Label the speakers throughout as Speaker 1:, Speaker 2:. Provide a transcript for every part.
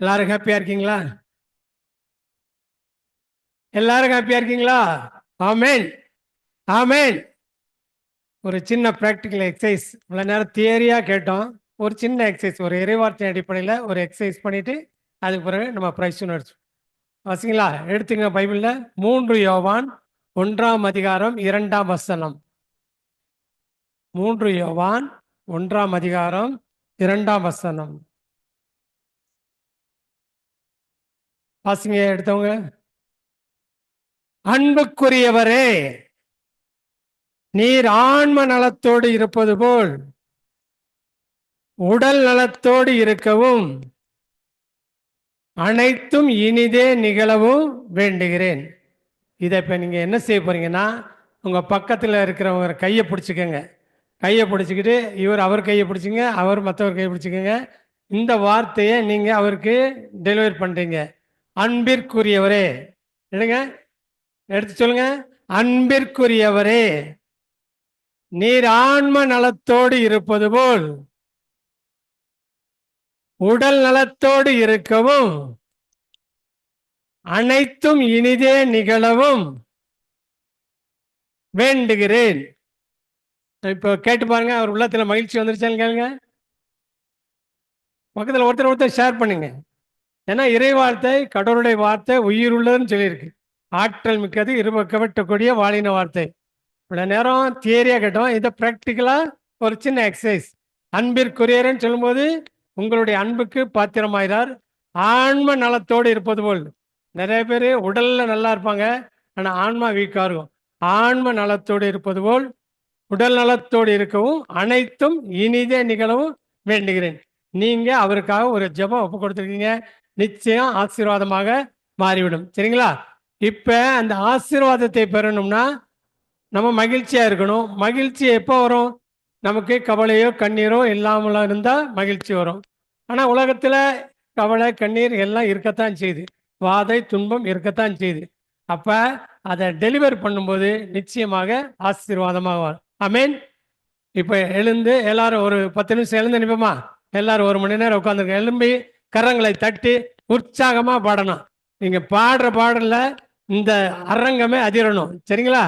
Speaker 1: எல்லாரும் ஹாப்பியா இருக்கீங்களா? எல்லாரும் ஹாப்பியா இருக்கீங்களா? ஆமேன் ஆமேன் ஒரு சின்ன ப்ராக்டிக்கல் எக்ஸசைஸ் இவ்வளோ நேரம் தியரியாக கேட்டோம். ஒரு சின்ன எக்ஸசைஸ் ஒரு இறைவார்த்தை அடிப்படையில் ஒரு எக்ஸசைஸ் பண்ணிட்டு அதுக்கு பிறகு நம்ம ப்ரைஸ் அடிச்சோம் வசிங்களா? எடுத்துங்க பைபிளில். மூன்று யோவான் ஒன்றாம் அதிகாரம் இரண்டாம் வசனம். மூன்று யோவான் ஒன்றாம் அதிகாரம் இரண்டாம் வசனம். பாசிங்க எடுத்தவங்க. அன்புக்குரியவரே நீர் ஆன்ம நலத்தோடு இருப்பது போல் உடல் நலத்தோடு இருக்கவும் அனைத்தும் இனிதே நிகழவும் வேண்டுகிறேன். இதை இப்போ நீங்கள் என்ன செய்ய போறீங்கன்னா உங்கள் பக்கத்தில் இருக்கிறவங்க கையை பிடிச்சிக்கோங்க. கையை பிடிச்சிக்கிட்டு இவர் அவர் கையை பிடிச்சிங்க அவர் மற்றவர் கையை பிடிச்சிக்கோங்க. இந்த வார்த்தையை நீங்கள் அவருக்கு டெலிவரி பண்ணுறீங்க அன்பிற்குரியவரே. எடுங்க. எடுத்து சொல்லுங்க. அன்பிற்குரியவரே நீர் ஆன்ம நலத்தோடு இருப்பது போல் உடல் நலத்தோடு இருக்கவும் அனைத்தும் இனிதே நிகழவும் வேண்டுகிறேன். இப்போ கேட்டு பாருங்க அவர் உள்ளத்தில் மகிழ்ச்சி வந்துருச்சான்னு கேளுங்க. பக்கத்தில் ஒருத்தர் ஒருத்தர் ஷேர் பண்ணுங்க. ஏன்னா இறை வார்த்தை கடவுளுடைய வார்த்தை உயிர் உள்ளதுன்னு சொல்லியிருக்கு. ஆற்றல் மிக்கது இருபக்கவட்டக்கூடிய வாழின வார்த்தை. இவ்வளோ நேரம் தியரியாக கேட்டோம். இதை ப்ராக்டிக்கலாக ஒரு சின்ன எக்ஸசைஸ் அன்பிற்குரியர்னு சொல்லும்போது உங்களுடைய அன்புக்கு பாத்திரமாயிறார். ஆன்ம நலத்தோடு இருப்பது போல். நிறைய பேர் உடலில் நல்லா இருப்பாங்க. ஆனால் ஆன்மா வீக்காக இருக்கும். ஆன்ம நலத்தோடு இருப்பது போல் உடல் நலத்தோடு இருக்கவும் அனைத்தும் இனிதே நிகழவும் வேண்டுகிறேன். நீங்கள் அவருக்காக ஒரு ஜெபம் ஒப்பு கொடுத்துருக்கீங்க. நிச்சயம் ஆசீர்வாதமாக மாறிவிடும். சரிங்களா? இப்போ அந்த ஆசீர்வாதத்தை பெறணும்னா நம்ம மகிழ்ச்சியாக இருக்கணும். மகிழ்ச்சி எப்போ வரும்? நமக்கு கவலையோ கண்ணீரோ இல்லாமல் இருந்தால் மகிழ்ச்சி வரும். ஆனால் உலகத்தில் கவலை கண்ணீர் எல்லாம் இருக்கத்தான் செய்யுது வாதை துன்பம் இருக்கத்தான் செய்யுது அப்போ அதை டெலிவர் பண்ணும்போது நிச்சயமாக ஆசீர்வாதமாக வரும். அமேன் இப்போ எழுந்து எல்லாரும் ஒரு பத்து நிமிஷம் எழுந்து நிற்போமா எல்லாரும் ஒரு மணி நேரம் உட்காந்துருக்க எழும்பி கரங்களை தட்டி உற்சாகமாக பாடணும். நீங்கள் பாடுற பாடலில் இந்த அரங்கமே அதிரணும். சரிங்களா?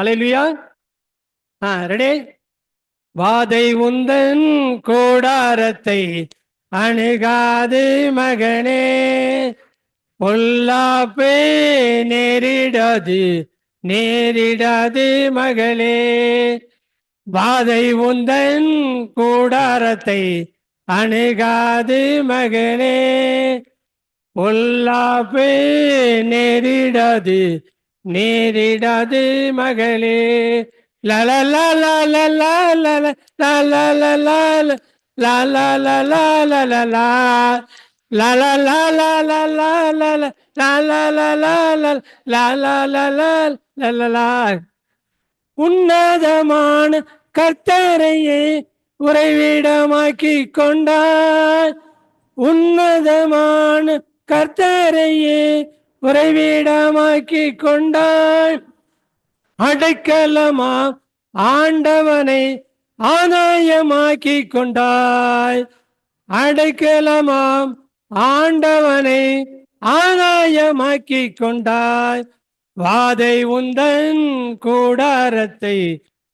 Speaker 1: அலையிலுயா? ஆ ரெடி வாதை உந்தன் கோடாரத்தை அணுகாது மகனே. பொல்லாப்பே நேரிடாது நேரிடாது மகளே. வாதை உந்தன் கூடாரத்தை அணுகாது மகனே பொல்லாப்பு நேரிடாது நேரிடாது மகளே உன்னதமான கர்த்தரையே உறைவிடமாக்கி கொண்டார். உன்னதமான கர்த்தரையே உறைவிடமாக்கி கொண்டாய் அடைக்கலமா ஆண்டவனை ஆதாயமாக்கி கொண்டாய் அடைக்கலமாம் ஆண்டவனை ஆதாயமாக்கி கொண்டாய் வாதை உந்தன் கூடாரத்தை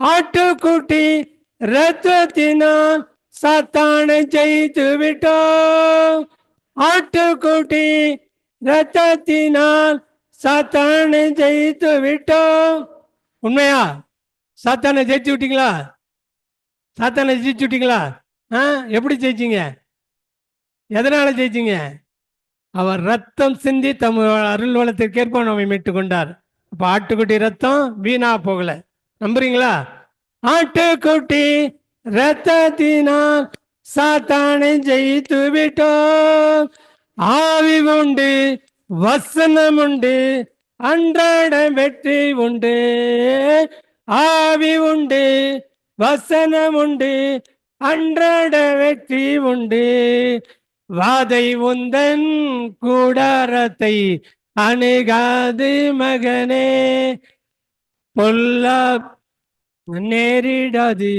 Speaker 1: ஆட்டுக்குட்டி ரத்தத்தினால் சத்தானை ஜெயித்து விட்டோம் ஆட்டுக்குட்டி ரத்தத்தினால் சாத்தானை ஜெயித்து விட்டோம் உண்மையா? சாத்தானை ஜெயிச்சு விட்டீங்களா சாத்தானை ஜெயிச்சு விட்டீங்களா ஆ எப்படி ஜெயிச்சிங்க? எதனால ஜெயிச்சிங்க? அவர் ரத்தம் சிந்தி தம் அருள் வளத்திற்கேற்ப நம்மை மீட்டு கொண்டார். அப்ப ஆட்டுக்குட்டி ரத்தம் வீணா போகலை. நம்புறீங்களா? ஆட்டுக்குட்டி ரத்தத்தினால் சாத்தானை ஜெயித்து விட்டோம். ஆவி உண்டு வசனம் உண்டு அன்றாட வெற்றி உண்டு. ஆவி உண்டு வசனம் உண்டு அன்றாட வெற்றி உண்டு. வாதை உந்தன் கூடாரத்தை அணுகாது மகனே. பொல்லா நேரிடாது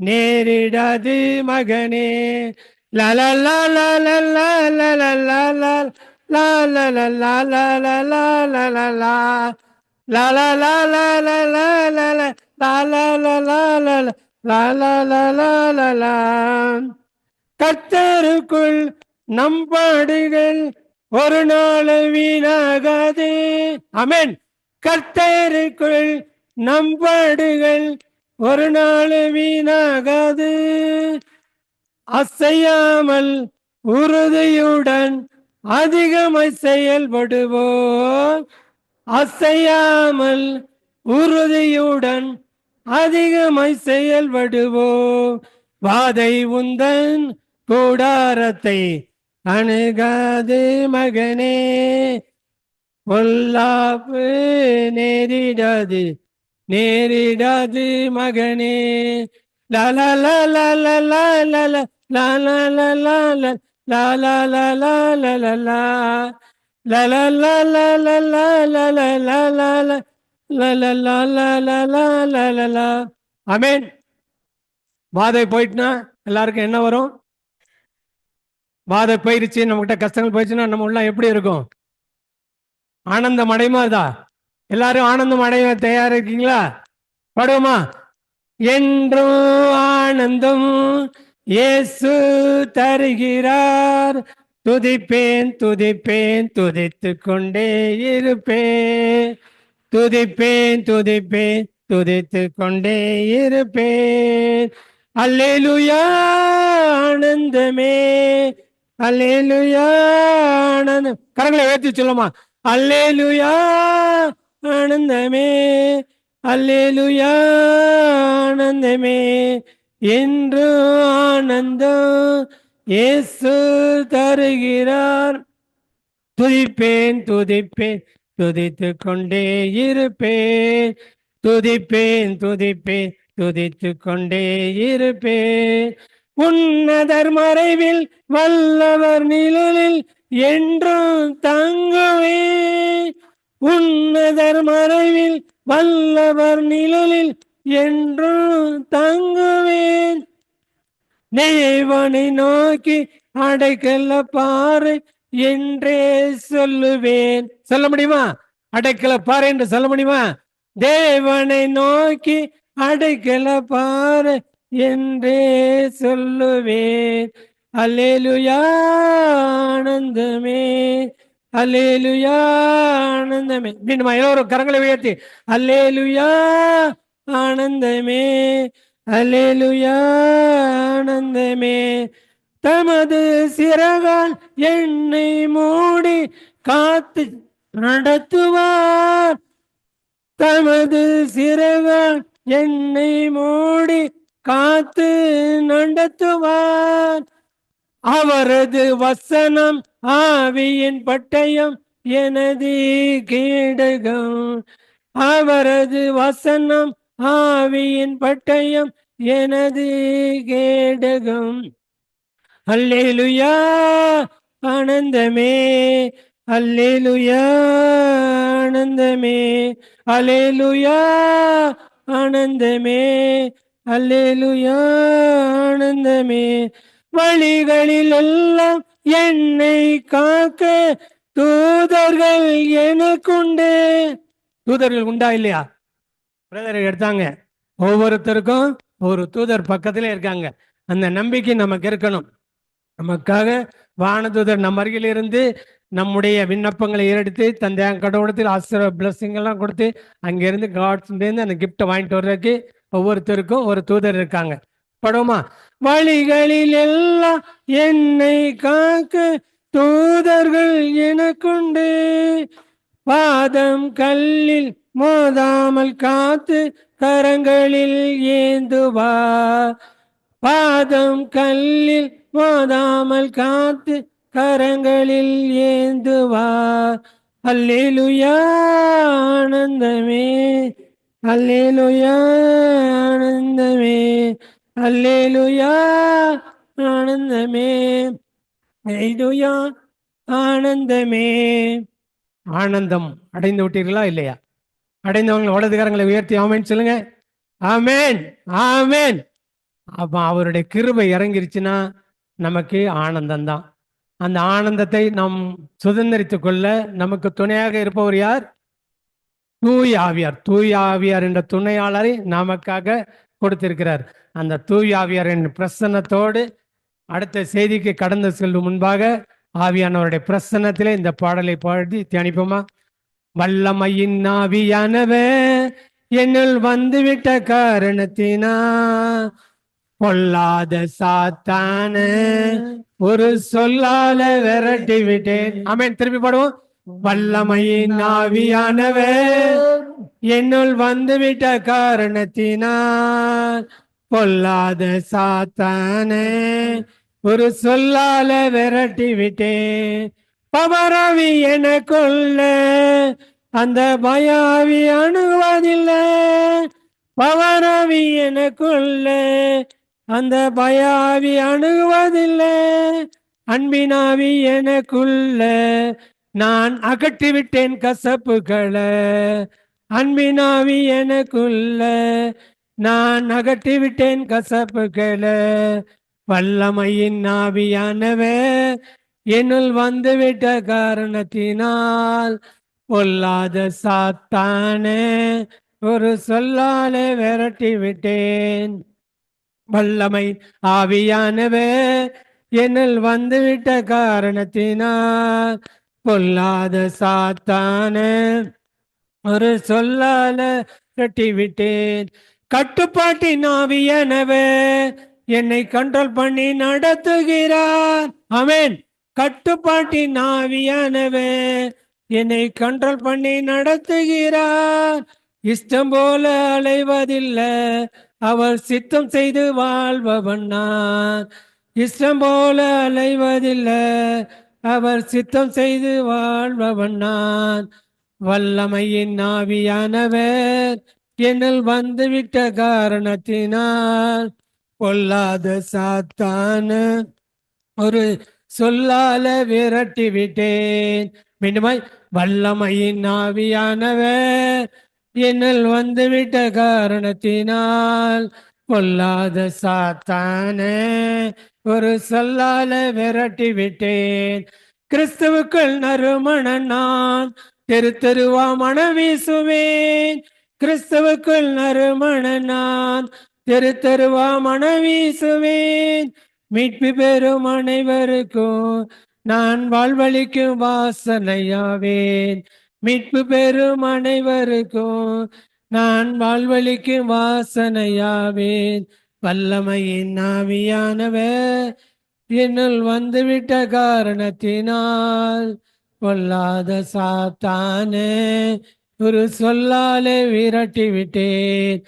Speaker 1: நேரிடாது மகனே லல லல லல லல லல லல லல லல லல லல கத்தருக்குள் நம்பாடுகள் ஒரு நாள் வீணாகாது அமேன் கர்த்தருக்குள் நம்பாடுகள் ஒரு நாள் வீணாகாது. அசையாமல் உறுதியுடன் அதிகமாய் செயல்படுவோம். அசையாமல் உறுதியுடன் அதிகமாய் செயல்படுவோம். வாதை உந்தன் கூடாரத்தை அணுகாது மகனே. பொல்லாப்பு நேரிடாது நேரிடாது மகனே லல லல லல லல லல லல லல லல லல La அமேன் வாதை போயிட்டுனா எல்லாருக்கும் என்ன வரும் வாதை போயிருச்சு நம்மகிட்ட கஷ்டங்கள் போயிடுச்சுன்னா நம்ம உள்ள எப்படி இருக்கும் ஆனந்தம் அடைமாதா எல்லாரும் ஆனந்தம் அடைய தயாரா இருக்கீங்களா? பாடுவோமா? என்றும் ஆனந்தம் இயேசு தருகிறார். துதிப்பேன் துதிப்பேன் துதித்து கொண்டே இருப்பேன். துதிப்பேன் துதிப்பேன் துதித்து கொண்டே இருப்பேன். அல்லேலுயா ஆனந்தமே. அல்லேலுயா ஆனந்தம் கரங்களை உயர்த்தி சொல்லுமா? அல்லேலுயா ஆனந்தமே அல்லேலுயா ஆனந்தமே. என்று ஆனந்தம் இயேசு தருகிறார். துதிப்பேன் துதிப்பேன் துதித்து கொண்டே இருப்பேன். துதிப்பேன் துதிப்பேன் துதித்து கொண்டே இருப்பேன். உன்னதர் மறைவில் வல்லவர் நிழலில் என்றும் தங்குவே உன்னதர் மறைவில் வல்லவர் நிழலில் என்றும் தங்குவேன். தேவனை நோக்கி அடைக்கல பாரு என்றே சொல்லுவேன். சொல்ல முடியுமா? அடைக்கல பாரு என்று சொல்ல முடியுமா? தேவனை நோக்கி அடைக்கல பாரு என்றே சொல்லுவேன். அல்லேலுயா ஆனந்தமே. மீண்டும் எல்லோரும் கரங்களை உயர்த்தி அல்லேலுயா ஆனந்தமே. அல்லேலுயானந்தமே தமது சிறகால் என்னை மூடி காத்து நடத்துவார். தமது சிறகால் என்னை மூடி காத்து நடத்துவார். அவரது வசனம் ஆவியின் பட்டயம் எனது கீடகம். அவரது வசனம் ஆவியின் பட்டயம் எனது கேடகம். அல்லேலுயா ஆனந்தமே அல்லேலுயா ஆனந்தமே அலேலுயா ஆனந்தமே அல்லேலுயா ஆனந்தமே. வழிகளில் எல்லாம் என்னை காக்க தூதர்கள் எனக்குண்டு. தூதர்கள் உண்டா இல்லையா? பிரதர் எடுத்தாங்க. ஒவ்வொருத்தருக்கும் ஒரு தூதர் பக்கத்திலே இருக்காங்க. அந்த நம்பிக்கை நமக்கு இருக்கணும். நமக்காக வானதூதர் நம்ம அருகில் இருந்து நம்முடைய விண்ணப்பங்களை ஏறெடுத்து தந்தை கடவுளத்தில் ஆசிர பிளஸ்ஸிங் எல்லாம் கொடுத்து அங்கேருந்து காட்ஸ்லேருந்து அந்த கிஃப்ட்டை வாங்கிட்டு வர்றதுக்கு ஒவ்வொருத்தருக்கும் ஒரு தூதர் இருக்காங்க. படுவோமா வழிகளில் எல்லாம் என்னை காக்க தூதர்கள் எனக்குண்டு. பாதம் கல்லில் மோதாமல் காத்து கரங்களில் ஏந்துவா பாதம் கல்லில் மோதாமல் காத்து கரங்களில் ஏந்துவா அல்லேலுயா ஆனந்தமே. அல்லேலுயா ஆனந்தமே. அல்லேலுயா ஆனந்தமே. அல்லேலுயா ஆனந்தமே. ஆனந்தம். அடைந்து விட்டீர்களா இல்லையா? அடைந்தவங்க வலதுகாரங்களை உயர்த்தி ஆமேன் சொல்லுங்க. ஆமேன் ஆமேன். அப்போ அவருடைய கிருபை இறங்கிருச்சுன்னா நமக்கு ஆனந்தம் தான் அந்த ஆனந்தத்தை நாம் சுதந்திரித்து கொள்ள நமக்கு துணையாக இருப்பவர் யார்? தூய் ஆவியார். தூய் ஆவியார் என்ற துணையாளரை நமக்காக கொடுத்திருக்கிறார். அந்த தூய் ஆவியாரின் பிரசன்னத்தோடு அடுத்த செய்திக்கு கடந்து செல்லும் முன்பாக ஆவியானவருடைய பிரசன்னத்திலே இந்த பாடலை பாடி தியானிப்போமா? வல்லமையின் ஆவியானவே என்னுள் வந்துவிட்ட காரணத்தினா பொல்லாத சாத்தான ஒரு சொல்லால விரட்டி விட்டேன். ஆமென். திருப்பி பாடுவோம். வல்லமையின் ஆவியானவே என்னுள் வந்துவிட்ட காரணத்தினா பொல்லாத சாத்தான. ஒரு சொல்லால விரட்டி விட்டேன் பவரவி எனக்குள்ள அந்த பயாவி அணுகுவதில்லை. பவரவி எனக்குள்ள அந்த பயாவி அணுகுவதில்லை. அன்பினாவி எனக்குள்ள நான் அகட்டி விட்டேன் கசப்புகளை. அன்பினாவி எனக்குள்ள நான் அகற்றி விட்டேன் கசப்புகளை. வல்லமையின் ஆவியானவர் என்னுள் வந்துவிட்ட காரணத்தினால் பொல்லாத சாத்தானே ஒரு சொல்லால விரட்டி விட்டேன். வல்லமை ஆவியானவே என்னில் வந்துவிட்ட காரணத்தினால் பொல்லாத சாத்தான ஒரு சொல்லால விரட்டி விட்டேன். கட்டுப்பாட்டின் ஆவியானவர் என்னை கண்ட்ரோல் பண்ணி நடத்துகிறார். அமேன் கட்டுப்பாட்டின் ஆவியானவே என்னை கண்ட்ரோல் பண்ணி நடத்துகிறார். இஷ்டம் போல அலைவதில்லை அவர் சித்தம் செய்து வாழ்பவன் நான். இஷ்டம் போல அலைவதில்லை அவர் சித்தம் செய்து வாழ்பவன் நான். வல்லமையின் ஆவியானவர் என்னில் வந்துவிட்ட காரணத்தினால் பொல்லாத சாத்தான. ஒரு சொல்லால விரட்டி விட்டேன். மீண்டுமாய் வல்லமையின் ஆவியானவர் என்னில் வந்துவிட்ட காரணத்தினால் பொல்லாத சாத்தான. ஒரு சொல்லால விரட்டி விட்டேன். கிறிஸ்துவுக்குள் நறுமணன் நான் தெரு தெருவா மன வீசுவேன். கிறிஸ்துவுக்குள் நறுமணனான். நான் தெரு தெருவா மனவீசுவேன். மீட்பு பெறும் அனைவருக்கும் நான் வாழ்வழிக்கும் வாசனையாவேன். மீட்பு பெறும் அனைவருக்கும் நான் வாழ்வழிக்கும் வாசனையாவேன். வல்லமையின் ஆவியானவர் என்னுள் வந்துவிட்ட காரணத்தினால் கொல்லாத சாத்தானே ஒரு சொல்லாலே விரட்டி விட்டேன்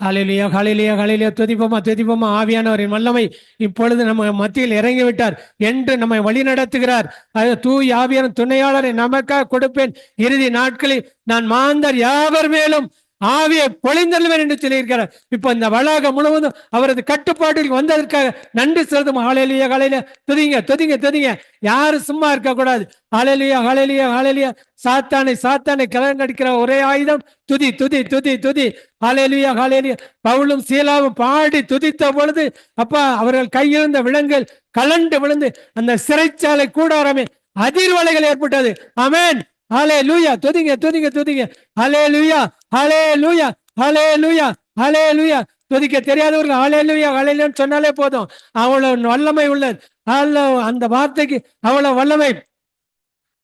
Speaker 1: அலிலியோ ஹலிலியோ ஹலிலியோ துதிப்போமா துதிப்போமா ஆவியானவரின் வல்லமை இப்பொழுது நம்ம மத்தியில் இறங்கி விட்டார் என்று நம்மை வழி நடத்துகிறார் அது தூய் ஆவியான துணையாளரை நமக்காக கொடுப்பேன். இறுதி நாட்களில் நான் மாந்தர் யாவர் மேலும் ஆவியை பொழிந்தல்வேன் என்று சொல்லியிருக்கிறார். இப்போ இந்த வளாகம் முழுவதும் அவரது கட்டுப்பாட்டில் வந்ததற்காக நன்றி செலுத்தும் ஹalleluya காலையில துதிங்க துதிங்க துதிங்க. யாரும் சும்மா இருக்கக்கூடாது. கூடாது ஹalleluya ஹalleluya சாத்தானை சாத்தானை கலங்கடிக்கிற ஒரே ஆயுதம் துதி துதி துதி துதி. ஹாலேலியா ஹாலேலியா பவுலும் சீலாவும் பாடி துதித்த பொழுது அப்பா அவர்கள் கையிருந்த விலங்குகள் கலண்டு விழுந்து அந்த சிறைச்சாலை கூடாரமே அதிர்வலைகள் ஏற்பட்டது. அமேன் ஹாலே லூயா துதிங்க துதிங்க துதிங்க. ஹலே லூயா ஹலே லூயா ஹலே லூயா ஹலே லூயா துதிக்க தெரியாதவர்கள் ஹலே லூயா ஹலேன்னு சொன்னாலே போதும். அவ்வளவு வல்லமை உள்ளது. அல்ல அந்த வார்த்தைக்கு அவ்வளவு வல்லமை.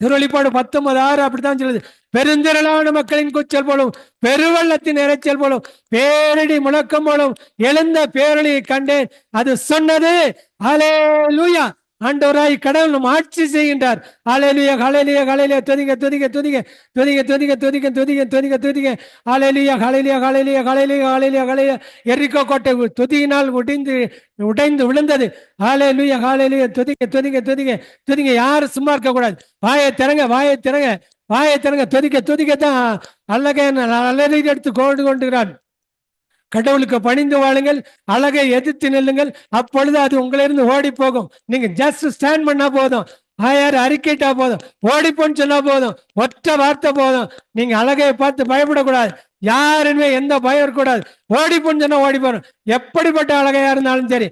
Speaker 1: திருவள்ளிப்பாடு பத்தொன்பது ஆறு அப்படித்தான் சொல்லுது. பெருந்திரளான மக்களின் கூச்சல் போலும் பெருவள்ளத்தின் இறைச்சல் போலும் பேரடி முழக்கம் போலும் எழுந்த பேரழியை கண்டேன். அது சொன்னது. அலே லூயா ஆண்டவராய் கடவுள் நம்ம ஆட்சி செய்கின்றார். ஹalleluya ஹalleluya ஹalleluya துதிங்க துதிங்க துதிங்க. துதிங்க துதிங்க துதிங்க துதிங்க துதிங்க துதிங்க. ஹalleluya ஹalleluya ஹalleluya ஹalleluya ஹalleluya ஹalleluya எரிக்கோ கோட்டை துதியினால் உடைந்து உடைந்து விழுந்தது. ஹalleluya ஹalleluya துதிங்க துதிங்க துதிங்க. துதிங்க யாரும் சும்மா இருக்கக்கூடாது. வாயை திறங்க வாயை திறங்க. வாயை திறங்க துதிக்க துதிக்க தான். அழகை அலறி எடுத்து கொண்டு கொண்டுகிறான் கடவுளுக்கு பணிந்து வாழுங்கள் அழகை எதிர்த்து நில்லுங்கள் அப்பொழுது அது உங்களிருந்து ஓடி போகும் நீங்க ஜஸ்ட் ஸ்டாண்ட் பண்ணா போதும். ஆயார் அறிக்கைட்டா போதும். ஓடிப்போன்னு சொன்னா போதும். ஒற்றை வார்த்தை போதும். நீங்க அழகையை பார்த்து பயப்படக்கூடாது. யாருமே எந்த பயம் இருக்கக்கூடாது. ஓடிப்போன்னு சொன்னா ஓடி போறோம் எப்படிப்பட்ட அழகையா இருந்தாலும் சரி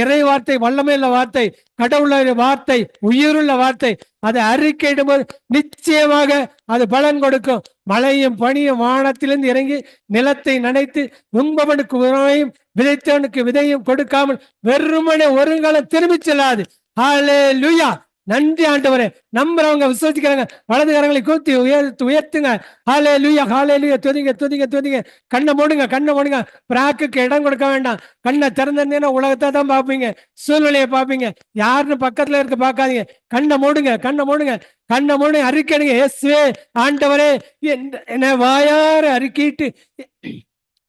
Speaker 1: இறை வார்த்தை வல்லமையுள்ள வார்த்தை கடவுளுடைய வார்த்தை உயிருள்ள வார்த்தை அதை அறிக்கையிடும் போது நிச்சயமாக அது பலன் கொடுக்கும். மழையும் பனியும் வானத்திலிருந்து இறங்கி நிலத்தை நனைத்து உண்பவனுக்கு உணவையும் விதைத்தவனுக்கு விதையும் கொடுக்காமல் வெறுமனே ஒருங்காலம் திரும்பி செல்லாது. ஹalleluya நன்றி ஆண்டவரே. நம்புறவங்க விசுவசிக்கிறாங்க வலது கரங்களை கூத்தி உயர்த்து உயர்த்துங்க. ஹாலே லூயா ஹாலே லூயா துதிங்க துதிங்க துதிங்க. கண்ணை மூடுங்க கண்ணை மூடுங்க. பிராக்குக்கு இடம் கொடுக்க வேண்டாம். கண்ணை திறந்திருந்தீங்கன்னா உலகத்தை தான் பார்ப்பீங்க. சூழ்நிலையை பார்ப்பீங்க. யாருன்னு பக்கத்துல இருக்க பார்க்காதீங்க. கண்ணை மூடுங்க கண்ணை மூடுங்க. கண்ணை மூடுங்க அறிக்கணுங்க. எஸ்வே ஆண்டவரே என்ன வாயார அறிக்கிட்டு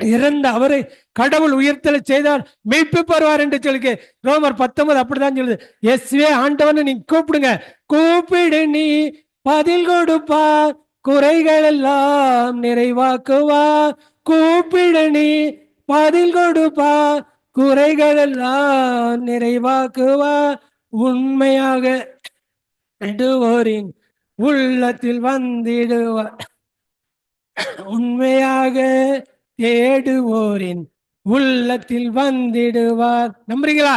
Speaker 1: இறந்த அவரை கடவுள் உயிர்த்தலை செய்தால் மீட்பு பெறுவார் என்று சொல்லுங்க ரோமர் பத்தொன்பது அப்படிதான் சொல்லுது. எஸ்வே ஆண்டவன் நீ கூப்பிடுங்க. கூப்பிடு நீ பதில் கொடுப்பா. குறைகள் எல்லாம் நிறைவாக்குவா. கூப்பிடு நீ பதில் கொடுப்பா. குறைகள் எல்லாம் நிறைவாக்குவா. உண்மையாக இடுவோரின் உள்ளத்தில் வந்திடுவா உண்மையாக தேடுவோரின் உள்ளத்தில் வந்திடுவார். நம்புறீங்களா?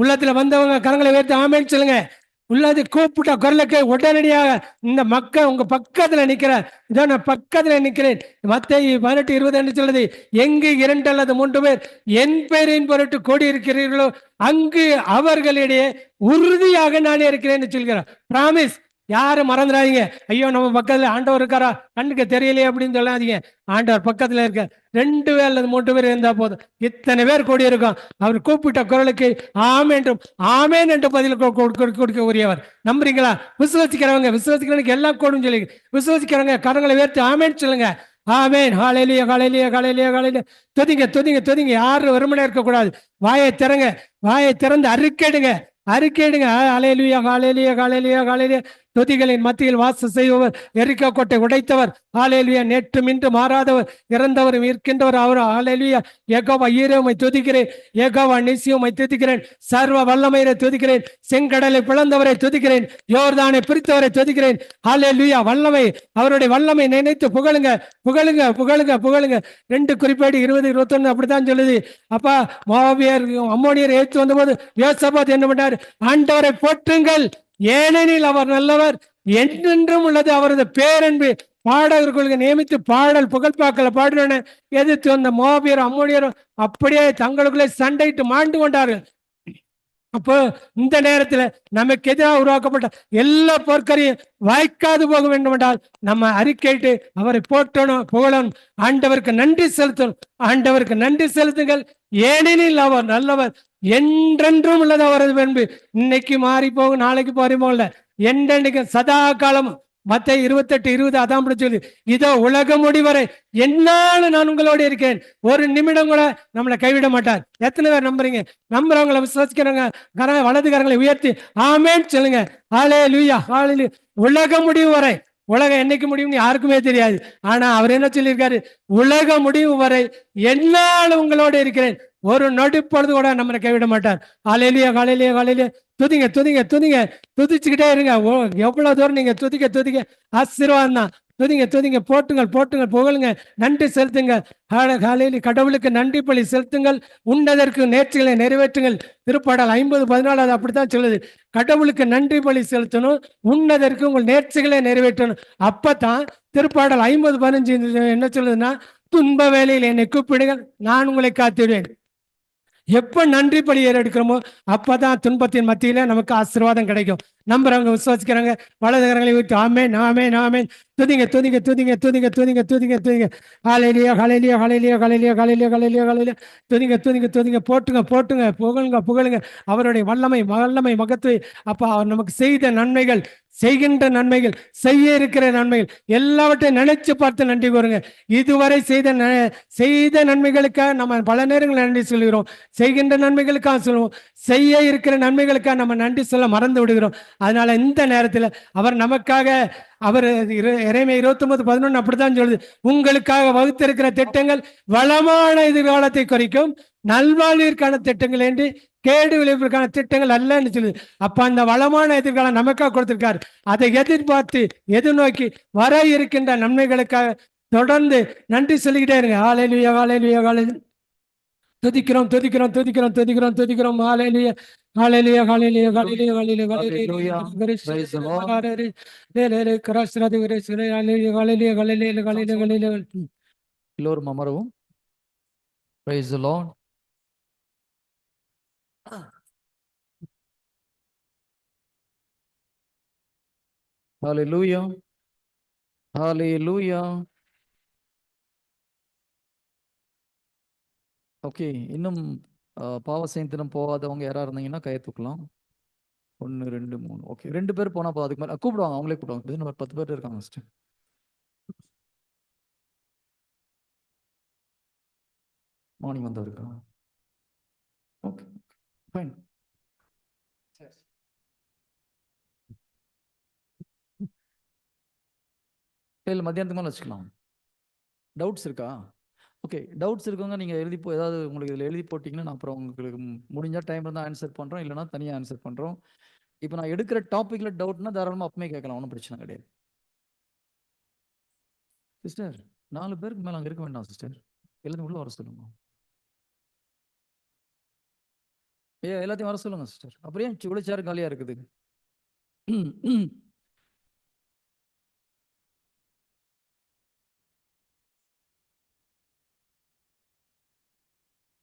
Speaker 1: உள்ளத்துல வந்தவங்க கரங்களை உயர்த்தி ஆமேன்னு சொல்லுங்க. உள்ளது கூப்பிட்ட குரலுக்கு உடனடியாக இந்த மக்கள் உங்க பக்கத்துல நிக்கிறார் இதோ நான் பக்கத்துல நிக்கிறேன். மத்திய பதினெட்டு இருபது என்று சொல்றது எங்கு இரண்டு அல்லது மூன்று பேர் என் பெயரின் பொருட்டு கூடி இருக்கிறீர்களோ அங்கு அவர்களிடையே உறுதியாக நான் இருக்கிறேன் சொல்கிறார். பிராமிஸ் யாரும் மறந்துடாதீங்க. ஐயோ நம்ம பக்கத்தில் ஆண்டவர் இருக்காரா? கண்ணுக்கு தெரியலையே அப்படின்னு சொல்லாதீங்க. ஆண்டவர் பக்கத்தில் இருக்க ரெண்டு பேர் அல்லது மூன்று பேர் இருந்தால் போதும். இத்தனை பேர் கூடி இருக்கும் அவர் கூப்பிட்ட குரலுக்கு ஆம் என்றும் ஆமேன் என்று பதில் கொ- கொடுக்க உரியவர் நம்புறீங்களா? விசுவசிக்கிறவங்க விசுவசிக்கிறவங்க எல்லாம் கூடும் சொல்லி விசுவசிக்கிறவங்க கரங்களை வேர்த்து ஆமேன்னு சொல்லுங்க. ஆமேன். காலையிலேயே காலையிலேயே காலையிலேயே காலையிலே தொதிங்க தொதிங்க தொதிங்க. யாரும் வெறுமனே இருக்கக்கூடாது. வாயை திறங்க வாயை திறந்து அறுக்கேடுங்க. அறுக்கேடுங்க. அலையலுயா காலையிலியா காலையிலியா காலையிலியா துதிகளின் மத்தியில் வாசம் செய்பவர் எரிக்கா கோட்டை உடைத்தவர். ஆலேலுயா நேற்று மின்று மாறாதவர் இறந்தவரும் இருக்கின்றவர் அவர் ஆலேலுயா ஏகோவா ஈரோமை துதிக்கிறேன். ஏகோவா நிசியமை துதிக்கிறேன். சர்வ வல்லமையை துதிக்கிறேன். செங்கடலை பிளந்தவரை துதிக்கிறேன். யோர்தானை பிரித்தவரை துதிக்கிறேன். ஆலேலுயா வல்லமை. அவருடைய வல்லமை நினைத்து புகழுங்க. புகழுங்க புகழுங்க புகழுங்க. ரெண்டு குறிப்பேடு இருபது இருபத்தொன்னு அப்படித்தான் சொல்லுது. அப்பா மோவியர் அம்மோனியர் ஏற்று வந்தபோது யோசபாத் என்ன பண்ணார்? ஆண்டவரை போற்றுங்கள். ஏனெனில் அவர் நல்லவர். என்றென்றும் உள்ளது அவரது பேரன்பு. பாடகர்களுக்கு நியமித்து பாடல் புகழ்பாக்களை பாடுறன எதிர்த்து வந்த மோபியர் அம்மோனியரும் அப்படியே தங்களுக்குள்ளே சண்டையிட்டு மாண்டு கொண்டார்கள். அப்போ இந்த நேரத்தில் நமக்கு எதிராக உருவாக்கப்பட்ட எல்லா போர்க்கரையும் வாய்க்காது போக வேண்டும் என்றால் நம்ம அறிக்கையிட்டு அவரை போற்றணும் புகழணும். ஆண்டவருக்கு நன்றி செலுத்தணும். ஆண்டவருக்கு நன்றி செலுத்துங்கள். ஏனெனில் அவர் நல்லவர். என்றென்றும் உள்ளது அவரது பண்பு இன்னைக்கு மாறி போகும் நாளைக்கு மாறி போகல என்றென்னைக்கு சதா காலமும் மத்த இருபத்தெட்டு இருபது அதான் அப்படி சொல்லி இதோ உலக முடிவரை என்னாலும் நான் உங்களோட இருக்கேன். ஒரு நிமிடம் கூட நம்மளை கைவிட மாட்டார். எத்தனை பேர் நம்புறீங்க? நம்புறவங்களை விசுவாசிக்கிறவங்க கர வலது கரங்களை உயர்த்தி ஆமேன்னு சொல்லுங்க. ஆலே லூயா ஆலே உலக முடிவு வரை உலகம் என்னைக்கு முடியும்னு யாருக்குமே தெரியாது. ஆனா அவர் என்ன சொல்லியிருக்காரு? உலக முடிவு வரை என்னாலும் உங்களோட இருக்கிறேன். ஒரு நொடிப்பொழுது கூட நம்மளை கைவிட மாட்டார். காலையிலேயே காலையிலேயே காலையிலேயே துதிங்க துதிங்க துதிங்க. துதிச்சுக்கிட்டே இருங்க. ஓ தூரம் நீங்கள் துதிக்க துதிக்க ஆசீர்வாதம் தான். துதிங்க துதிங்க. போட்டுங்கள் போட்டுங்கள் புகழுங்க. நன்றி செலுத்துங்க. கால- காலையில் கடவுளுக்கு நன்றி பலி செலுத்துங்கள். உன்னதற்கு நேர்ச்சிகளை நிறைவேற்றுங்கள். திருப்பாடல் ஐம்பது பதினாலு அது அப்படித்தான் சொல்லுது. கடவுளுக்கு நன்றி பலி செலுத்தணும். உன்னதற்கு உங்கள் நேர்ச்சிகளை நிறைவேற்றணும். அப்போ தான் திருப்பாடல் ஐம்பது பதினஞ்சு என்ன சொல்லுதுன்னா துன்ப வேலையில் என்னை கூப்பிடுங்கள். நான் உங்களை காத்திடுவேன். எப்ப நன்றி பலி ஏறெடுக்கிறோமோ அப்பதான் துன்பத்தின் மத்தியில நமக்கு ஆசீர்வாதம் கிடைக்கும். நம்புறவங்க விசுவாசிக்கிறவங்க வலது விட்டு ஆமே நாமே நாமே துதிங்க துதிங்க துதிங்க துதிங்க துதிங்க துதிங்க துதிங்க. ஹாலையிலியோ ஹalleluya ஹலையிலியோ ஹalleluya ஹalleluya ஹalleluya ஹalleluya. துதிங்க துதிங்க துதிங்க போட்டுங்க போட்டுங்க புகழுங்க புகழுங்க. அவருடைய வல்லமை வல்லமை மகத்துவை அப்போ அவர் நமக்கு செய்த நன்மைகள் செய்கின்ற நன்மைகள் செய்ய இருக்கிற நன்மைகள் எல்லாவற்றையும் நினைச்சு பார்த்து நன்றி கூறுங்க. இதுவரை செய்த ந- செய்த நன்மைகளுக்காக நம்ம பல நேரங்களில் நன்றி சொல்கிறோம். செய்கின்ற நன்மைகளுக்காக சொல்லுவோம். செய்ய இருக்கிற நன்மைகளுக்காக நம்ம நன்றி சொல்ல மறந்து விடுகிறோம். அதனால இந்த நேரத்தில் அவர் நமக்காக அவர் இறைமை இருபத்தி ஒன்பது பதினொன்று அப்படித்தான் சொல்லுது. உங்களுக்காக வகுத்திருக்கிற திட்டங்கள் வளமான எதிர்காலத்தை குறைக்கும் நல்வாழ்விற்கான திட்டங்கள் என்று கேடு விளைவிற்கான திட்டங்கள் அல்லன்னு சொல்லுது. அப்ப அந்த வளமான எதிர்காலம் நமக்காக கொடுத்திருக்காரு. அதை எதிர்பார்த்து எதிர்நோக்கி வர இருக்கின்ற நன்மைகளுக்காக தொடர்ந்து நன்றி சொல்லிக்கிட்டே இருங்க. ஹalleluya ஹalleluya ஹalleluya. துதிக்கிறோம் துதிக்கிறோம் துதிக்கிறோம் துதிக்கிறோம் துதிக்கிறோம் ஹalleluya ஹalleluya ஹalleluya ஹalleluya ஹalleluya
Speaker 2: Hallelujah. Praise the Lord.
Speaker 1: ஹalleluya கிரஸ்ரதி கிரஸ்ரதி ஹalleluya ஹalleluya ஹalleluya ஹalleluya ஹalleluya
Speaker 2: எல்லோரும் அமரவும் பிரைஸ் லார்ட் ஹalleluya ஹalleluya ஓகே. இன்னும் அஹ், பாவ சேந்திரம் போகாதவங்க யாரா இருந்தீங்கன்னா கையை தூக்கலாம். ஒன்று ரெண்டு மூணு. ஓகே. ரெண்டு பேர் போனா போதும். அதுக்கு மேலே கூப்பிடுவாங்க. அவங்களே கூப்பிடுவாங்க. இன்னும் ஒரு பத்து பேர் இருக்காங்க ஃபஸ்ட்டு மார்னிங் வந்தவருக்கா? ஓகே. ஃபைன் இல்லை மத்தியானத்துக்கு மேலே வச்சுக்கலாம். டவுட்ஸ் இருக்கா? ஓகே டவுட்ஸ் இருக்கவங்க நீங்கள் எழுதி போ ஏதாவது உங்களுக்கு இதில் எழுதி போட்டிங்கன்னா நான் அப்புறம் உங்களுக்கு முடிஞ்சால் டைம் இருந்தால் ஆன்சர் பண்ணுறோம் இல்லைனா தனியாக ஆன்சர் பண்ணுறோம் இப்போ நான் எடுக்கிற டாப்பிக்கில் டவுட்னா தாராளமாக அப்பமே கேட்கலாம் ஒன்றும் பிரச்சனை கிடையாது. சிஸ்டர் நாலு பேருக்கு மேலே அங்கே இருக்க வேண்டாம் சிஸ்டர் எல்லாத்தையும் உள்ள வர சொல்லுங்க. ஏ எல்லாத்தையும் வர சொல்லுங்க சிஸ்டர் அப்புறம் ஏன் இவ்வளோ சேர் காலியாக இருக்குது?